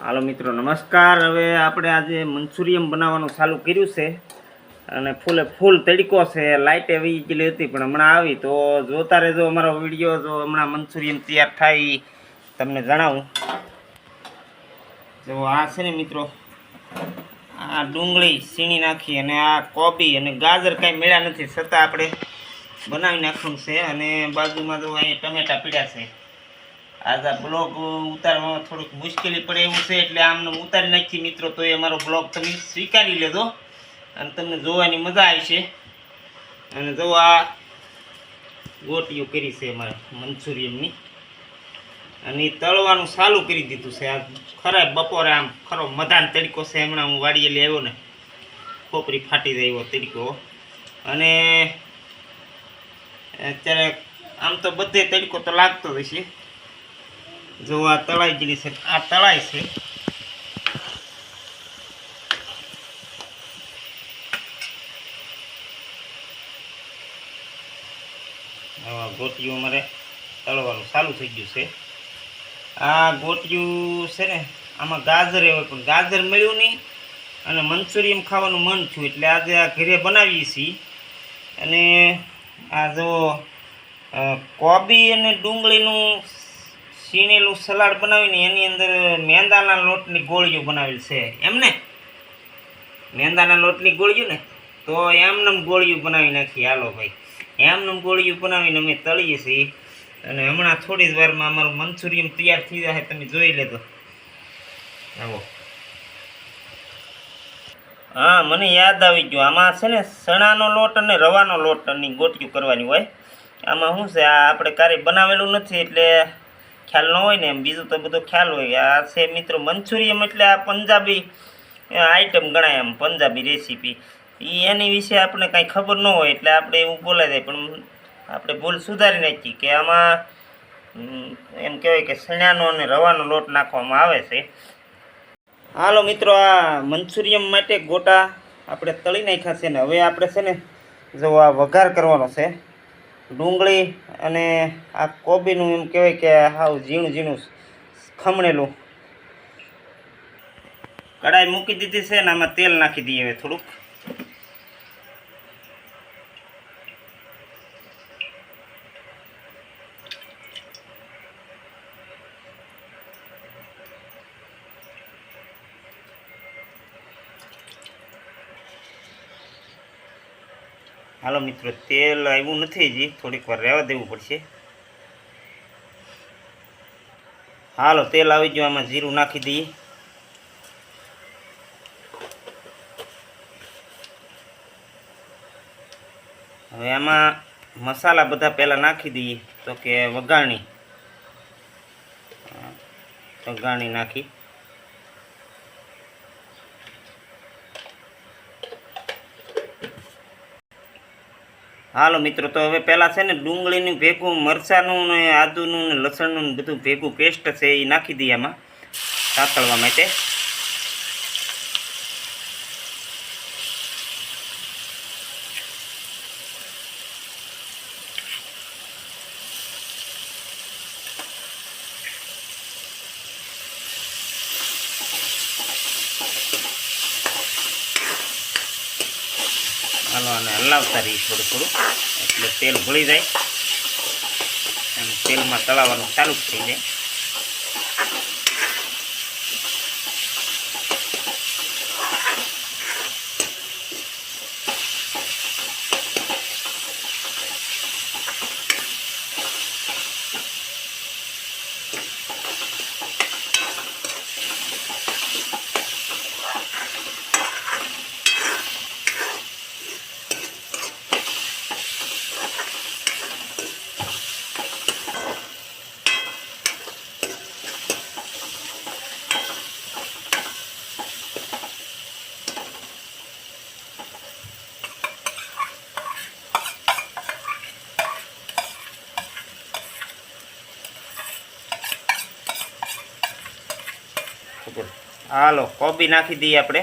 હાલો મિત્રો, નમસ્કાર. હવે આપણે આજે મંચુરિયમ બનાવવાનું ચાલુ કર્યું છે અને ફૂલે ફૂલ તડકો છે લાઇટ એવી ગયેલી હતી, પણ હમણાં આવી. તો જોતા રહેજો અમારો વીડિયો, જો હમણાં મંચુરિયમ તૈયાર થાય તમને જણાવું. જો આ છે ને મિત્રો, આ ડુંગળી સીણી નાખી અને આ કોબી અને ગાજર કાંઈ મળ્યા નથી, છતાં આપણે બનાવી નાખવાનું છે અને બાજુમાં જો અહીં ટમેટા પીડ્યા છે. આજ બ્લોગ ઉતારવામાં થોડુંક મુશ્કેલી પડે એવું છે, એટલે આમને ઉતારી નાખી મિત્રો. તો એ અમારો બ્લોગ તમે સ્વીકારી લેજો અને તમને જોવાની મજા આવશે. અને જો આ ગોટીઓ કરી છે અમારે મંચુરિયમની અને તળવાનું ચાલુ કરી દીધું છે. આ ખરા બપોરે આમ ખરો મધાન તડકો છે. હમણાં હું વાડીએ આવ્યો ને, ખોપરી ફાટી જાય તડકો. અને અત્યારે આમ તો બધે તડકો તો લાગતો જ હશે. જો આ તળાઈ ગયેલી છે, આ તળાઈ છે. ગોટિયું અમારે તળવાનું ચાલુ થઈ ગયું છે. આ ગોટિયું છે ને, આમાં ગાજર હોય પણ ગાજર મળ્યું નહીં અને મંચુરિયમ ખાવાનું મન થયું, એટલે આજે આ ઘરે બનાવીએ છીએ. અને આ જો કોબી અને ડુંગળીનું સીણેલું સલાડ બનાવીને એની અંદર મેંદાના લોટની ગોળીઓ બનાવેલ છે. એમને મેંદાના લોટની ગોળીઓ ને? તો એમનેમ ગોળીઓ બનાવી નાખી. હાલો ભાઈ. એમનેમ ગોળીઓ બનાવીને અમે તળીએ છીએ. અને હમણાં થોડી જ વારમાં અમારું મંચુરિયમ તૈયાર થઈ જાય તમે જોઈ લેજો. આવો. હા, મને યાદ આવી ગયું. આમાં છે ને ચણાનો લોટ અને રવાનો લોટની ગોટીઓ કરવાની હોય. આમાં શું છે? આ આપણે ક્યારેય બનાવેલું નથી, એટલે ખ્યાલ ન હોય ને એમ, બીજું તો બધો ખ્યાલ હોય. આ છે મિત્રો મંચુરિયમ એટલે આ પંજાબી આઈટમ ગણાય એમ, પંજાબી રેસીપી એની વિશે આપણે કાંઈ ખબર ન હોય એટલે આપણે એવું બોલાય જાય. પણ આપણે ભૂલ સુધારી નાખી કે આમાં એમ કહેવાય કે સણાનો અને રવાનો લોટ નાખવામાં આવે છે. હાલો મિત્રો, આ મંચુરિયમ માટે ગોટા આપણે તળી નાખ્યા છે ને હવે આપણે છે ને, જો આ વઘાર કરવાનો છે. ડુંગળી અને આ કોબીનું એમ કહેવાય કે હાવ ઝીણું ઝીણું ખમણેલું. કડાઈ મૂકી દીધી છે ને આમાં તેલ નાખી દઈએ હવે થોડુંક. હાલો મિત્રો, તેલ આવ્યું નથી હજી. થોડીક વાર રહેવા દેવું પડશે. હાલો, તેલ આવી ગયું. આમાં જીરું નાખી દઈએ. હવે આમાં મસાલા બધા પહેલાં નાખી દઈએ. તો કે વઘાણી. વઘાણી નાખી. હાલો મિત્રો, તો હવે પહેલાં છે ને ડુંગળીનું ભેગું, મરચાંનું ને આદુનું ને લસણનું બધું ભેગું પેસ્ટ છે એ નાખી દઈએ આમાં, સાતળવા માટે. હાલો અને હલાવતા રહીએ થોડું થોડું. એટલે તેલ ભળી જાય. અને તેલમાં તળાવવાનું ચાલુ થઈ જાય. હાલો કોબી નાખી દઈએ આપણે.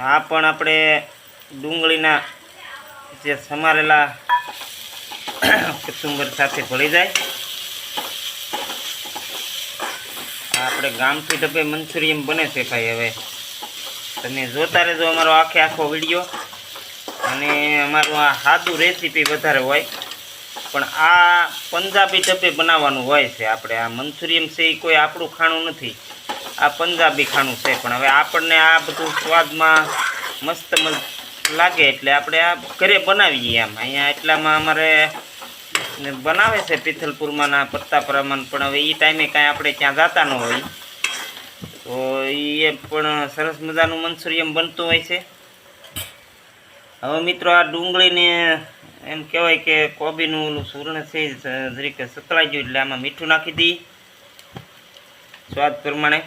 આ પણ આપણે ડુંગળીના જે સમારેલા કચુંબર સાથે ભળી જાય. આપણે ગામથી ડબ્બે મંચુરિયન બને છે ભાઈ હવે. તમે જોતા રહેજો અમારો આખે આખો વીડિયો. અને અમારું આ સાદું રેસીપી વધારે હોય. પણ આ પંજાબી ઢબે બનાવવાનું હોય છે આપણે. આ મંચુરિયન છે એ કોઈ આપણું ખાણું નથી. આ પંજાબી ખાણું છે, પણ હવે આપણને આ બધું સ્વાદમાં મસ્ત લાગે એટલે આપણે આ ઘરે બનાવીએ આમ અહીંયા એટલામાં અમારે બનાવે છે પિથલપુરમાં ના પત્તાપરામાં પણ હવે એ ટાઈમે કાંઈ આપણે ત્યાં જતા ન હોય. તો એ પણ સરસ મજાનું મંચુરિયન બનતું હોય છે. હવે મિત્રો આ ડુંગળીને એમ કહેવાય કે કોબીનું ઓલું સુવર્ણ છે તરીકે સતળાઈ ગયું એટલે આમાં મીઠું નાખી દઈએ સ્વાદ પ્રમાણે.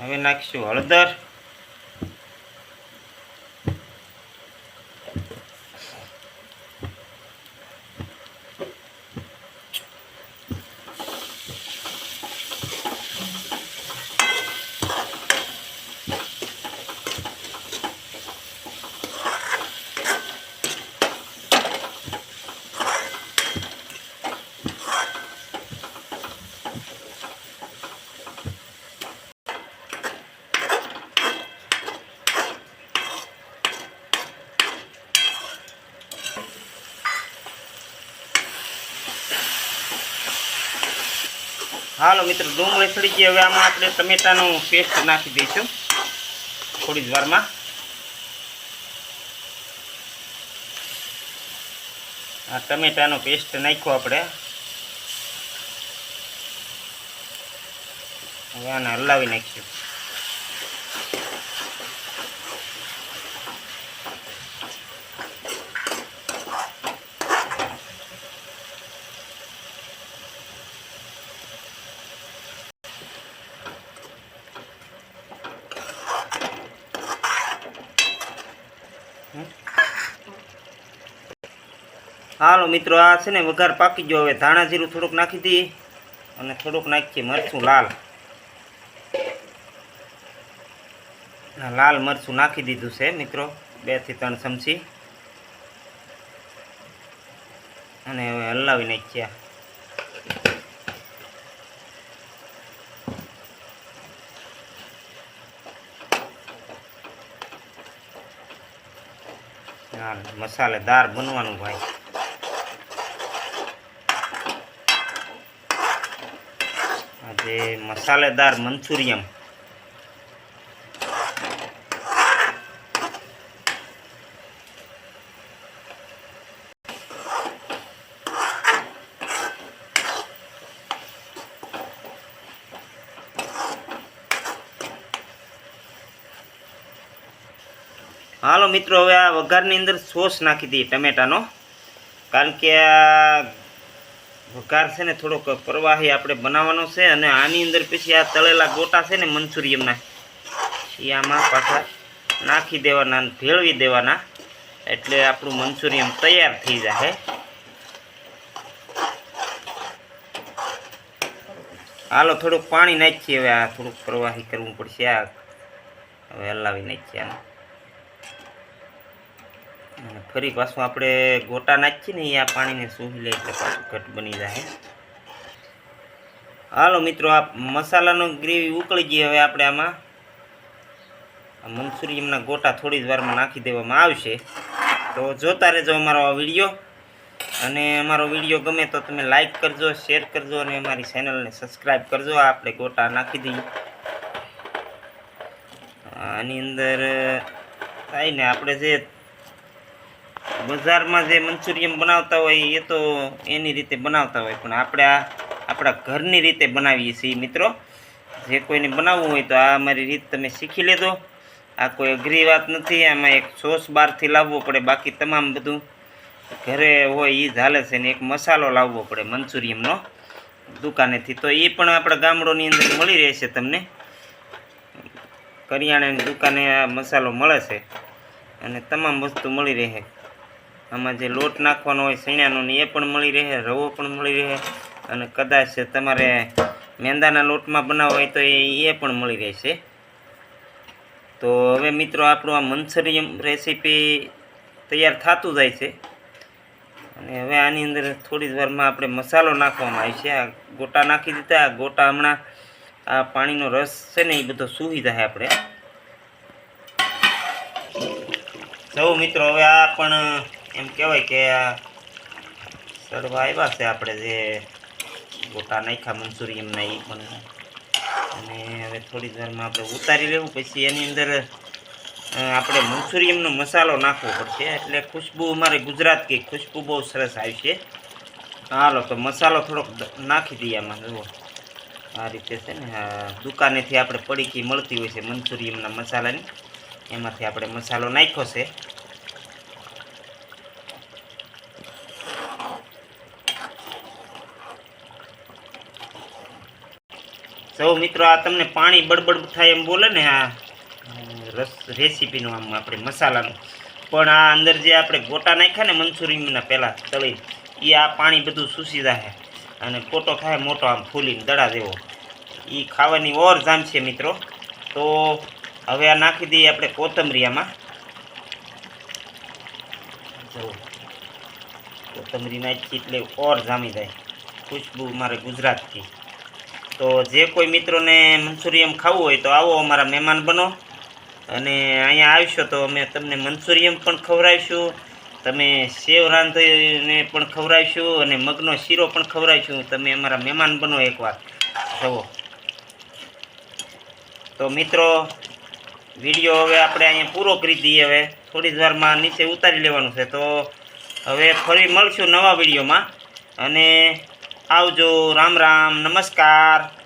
હવે નાખીશું હળદર. હાલો મિત્રો, ડુંગળી સડી ગઈ હવે આમાં આપણે ટમેટાનું પેસ્ટ નાખી દઈશું. થોડી જ વારમાં. આ ટમેટાનો પેસ્ટ નાખ્યો આપણે. હવે આને હલાવી નાખીશું. હાલો મિત્રો, આ છે ને વઘાર પાકી ગયો. હવે ધાણા જીરું થોડુંક નાખી દઈએ અને થોડુંક નાખીએ મરચું, લાલ. લાલ મરચું નાખી દીધું છે મિત્રો, બેથી ત્રણ ચમચી. અને હવે હલાવી નાખ્યા. મસાલેદાર બનવાનું ભાઈ. મસાલેદાર મંચુરિયમ હાલો મિત્રો, હવે આ વઘારની અંદર સોસ નાખી દઈએ ટમેટાનો. કારણ કે આ વઘાર છે ને થોડોક પ્રવાહી આપણે બનાવવાનો છે અને આની અંદર પછી આ તળેલા ગોટા છે ને મંચુરિયમના આમાં પાછા નાખી દેવાના અને ભેળવી દેવાના. એટલે આપણું મંચુરિયમ તૈયાર થઈ જાય હાલો, થોડુંક પાણી નાખીએ હવે આ થોડુંક પ્રવાહી કરવું પડશે. આ હવે હલાવી નાખીએ આને. અને ફરી પાછું આપણે ગોટા નાખીએ ને એ આ પાણીને સૂહી લે એટલે પાછું ઘટ બની જાય. હાલો મિત્રો, આ મસાલાનો ગ્રેવી ઉકળી ગઈ હવે આપણે આમાં. આ મંચુરિયમના ગોટા થોડી જ વારમાં નાખી દેવામાં આવશે. તો જોતા રહેજો અમારો આ વીડિયો. અને અમારો વીડિયો ગમે તો તમે લાઈક કરજો શેર કરજો અને અમારી ચેનલને સબસ્ક્રાઈબ કરજો. આપણે ગોટા નાખી દઈએ. આની અંદર થાય ને આપણે જે બજારમાં જે મંચુરિયન બનાવતા હોય એ તો એની રીતે બનાવતા હોય, પણ આપણે આ આપણા ઘરની રીતે બનાવીએ છીએ મિત્રો. જે કોઈને બનાવવું હોય તો આ અમારી રીત તમે શીખી લેજો. આ કોઈ અઘરી વાત નથી, આમાં એક સોસ બહારથી લાવવો પડે બાકી તમામ બધું ઘરે હોય એ ચાલે છે ને એક મસાલો લાવવો પડે મંચુરિયમનો દુકાનેથી. તો એ પણ આપણા ગામડોની અંદર મળી રહેશે તમને. કરિયાણાની દુકાને આ મસાલો મળે છે અને તમામ વસ્તુ મળી રહે. આમાં જે લોટ નાખવાનો હોય સૈણાનો એ પણ મળી રહે, રવો પણ મળી રહે અને કદાચ તમારે મેંદાના લોટમાં બનાવવો હોય તો એ પણ મળી રહેશે. તો હવે મિત્રો આપણું આ મંચુરિયમ રેસીપી તૈયાર થતું જાય છે. અને હવે આની અંદર થોડી વારમાં આપણે મસાલો નાખવામાં આવે છે. આ ગોટા નાખી દીધા. આ ગોટા હમણાં આ પાણીનો રસ છે ને એ બધો સૂવી જાય આપણે. સૌ મિત્રો, હવે આ પણ એમ કહેવાય કે આ સડવા આવ્યા છે આપણે જે ગોટા નાખ્યા મંચુરિયમના એ પણ. અને હવે થોડી વારમાં આપણે ઉતારી લેવું, પછી એની અંદર આપણે મંચુરિયમનો મસાલો નાખવો પડશે. એટલે ખુશ્બુ અમારે ગુજરાત કે ખુશ્બુ બહુ સરસ આવી છે. હાલો, તો મસાલો થોડોક નાખી દઈએ આમાં, જુઓ. આ રીતે છે ને દુકાનેથી આપણે પડીકી મળતી હોય છે મંચુરિયમના મસાલાની. એમાંથી આપણે મસાલો નાખ્યો છે. સૌ મિત્રો આ તમને પાણી બડબડ થાય એમ બોલે ને આ રસ રેસીપીનું આમ આપણે મસાલાનું. પણ આ અંદર જે આપણે ગોટા નાખ્યા ને મંચુરિયમના પહેલાં તળી એ આ પાણી બધું સૂસી જાય અને કોટો થાય મોટો આમ ફૂલીને દડા જેવો. એ ખાવાની ઓર જામ છે મિત્રો. તો હવે આ નાખી દઈએ આપણે કોથમરી જો જુઓ કોથમરી નાખી એટલે ઓર જામી જાય. ખુશ્બુ મારે ગુજરાતથી. તો જે કોઈ મિત્રોને મંચુરિયમ ખાવું હોય તો આવો અમારા મહેમાન બનો. અને અહીંયા આવશો તો અમે તમને મંચુરિયમ પણ ખવડાવીશું, તમે સેવ રાંધીને પણ ખવડાવીશું અને મગનો શીરો પણ ખવડાવીશું. તમે અમારા મહેમાન બનો એકવાર. જવો તો મિત્રો, વીડિયો હવે આપણે અહીંયા પૂરો કરી દઈએ હવે. થોડી જ વારમાં નીચે ઉતારી લેવાનું છે. તો હવે ફરી મળશું નવા વિડીયોમાં. અને આવજો રામ રામ નમસ્કાર.